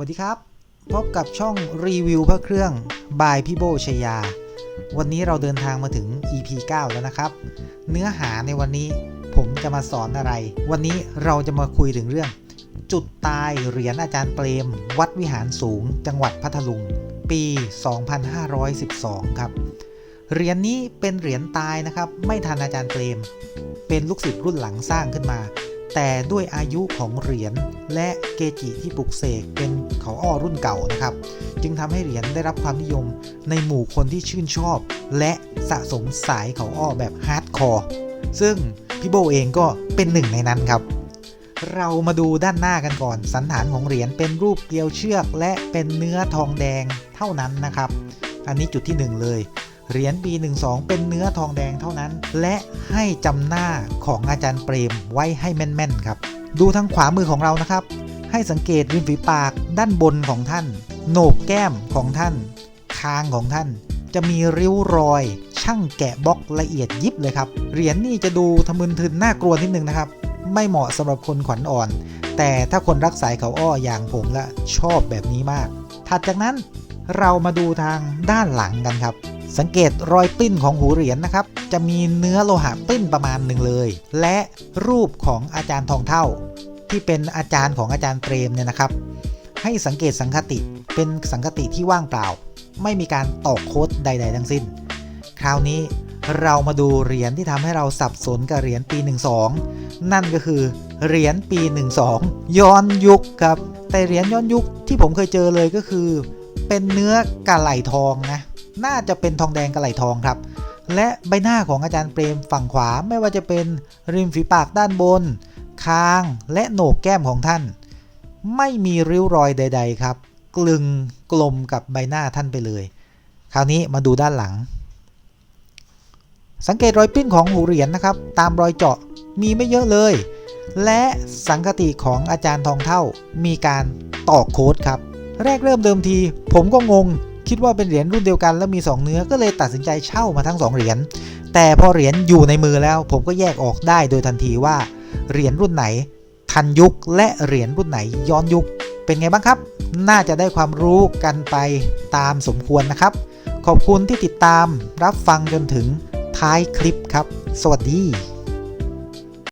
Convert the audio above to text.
วัสดีครับ พบกับช่องรีวิวพระเครื่องบายพี่โบชยา วันนี้เราเดินทางมาถึง EP 9 แล้วนะครับ เนื้อหาในวันนี้ผมจะมาสอนอะไร วันนี้เราจะมาคุยถึงเรื่อง จุดตายเหรียญอาจารย์เปรม วัดวิหารสูง จังหวัดพัทลุง ปี 2512 ครับ เหรียญนี้เป็นเหรียญตายนะครับ ไม่ทันอาจารย์เปรม เป็นลูกศิษย์รุ่นหลังสร้างขึ้นมาแต่ด้วยอายุของเหรียญและเกจิที่ปลุกเสกเป็น อ้อรุ่นเก่านะครับ จึงทำให้เหรียญได้รับความนิยมในหมู่คนที่ชื่นชอบ และสะสมสายเขาอ้อแบบฮาร์ดคอร์ซึ่งพี่โบเองก็เป็นหนึ่งในนั้นครับ เรามาดูด้านหน้ากันก่อน สันฐานของเหรียญเป็นรูปเกลียวเชือก และเป็นเนื้อทองแดงเท่านั้นนะครับ อันนี้จุดที่หนึ่งเลยเหรียญปี12 เป็นเนื้อทองแดงเท่านั้น และให้จำหน้าของอาจารย์เปรมไว้ให้แม่น ๆ ครับ ดูทางขวามือของเรานะครับ ให้สังเกตริมฝีปากด้านบนของท่าน โหนกแก้มของท่าน คางของท่าน จะมีริ้วรอย ช่างแกะบล็อกละเอียดยิบเลยครับ เหรียญนี่จะดูทะมึนทึนน่ากลัวนิดนึงนะครับ ไม่เหมาะสำหรับคนขวัญอ่อน แต่ถ้าคนรักสายเขาอ้ออย่างผมละชอบแบบนี้มาก ถัดจากนั้นเรามาดูทางด้านหลังกันครับ สังเกตรอยปิ้นของหูเหรียญนะครับ จะมีเนื้อโลหะปิ้นประมาณหนึ่งเลย และรูปของอาจารย์ทองเท่า ที่เป็นอาจารย์ของอาจารย์เปรมเนี่ยนะครับ ให้สังเกตสังคติเป็นสังคติที่ว่างเปล่า ไม่มีการตอกโค้ดใด ๆ ทั้งสิ้น คราวนี้เรามาดูเหรียญที่ทำให้เราสับสนกับเหรียญปี 12 นั่นก็คือเหรียญปี 12 ย้อนยุคครับ แต่เหรียญย้อนยุคที่ผมเคยเจอเลยก็คือ เป็นเนื้อกะไหลทองนะน่าจะเป็นทองแดงกะไหลทองครับ และใบหน้าของอาจารย์เปรมฝั่งขวาไม่ว่าจะเป็นริมฝีปากด้านบน คางและโหนกแก้มของท่าน ไม่มีริ้วรอยใด ๆ ครับ กลึงกลมกับใบหน้าท่านไปเลย คราวนี้มาดูด้านหลัง สังเกตรอยปิ้นของหูเหรียญนะครับ ตามรอยเจาะมีไม่เยอะเลย และสังคติของอาจารย์ทองเท่ามีการตอกโค้ดครับ แรกเริ่มเดิมที ผมก็งงคิดว่าเป็นเหรียญรุ่นเดียวกันแล้วมี 2 เนื้อก็เลยตัดสินใจเช่ามาทั้ง 2 เหรียญแต่พอเหรียญอยู่ในมือแล้วผมก็แยกออกได้โดยทันทีว่า เหรียญรุ่นไหน ทันยุคและเหรียญรุ่นไหนย้อนยุค เป็นไงบ้างครับ น่าจะได้ความรู้กันไปตามสมควรนะครับ ขอบคุณที่ติดตามรับฟังจนถึงท้ายคลิปครับ สวัสดี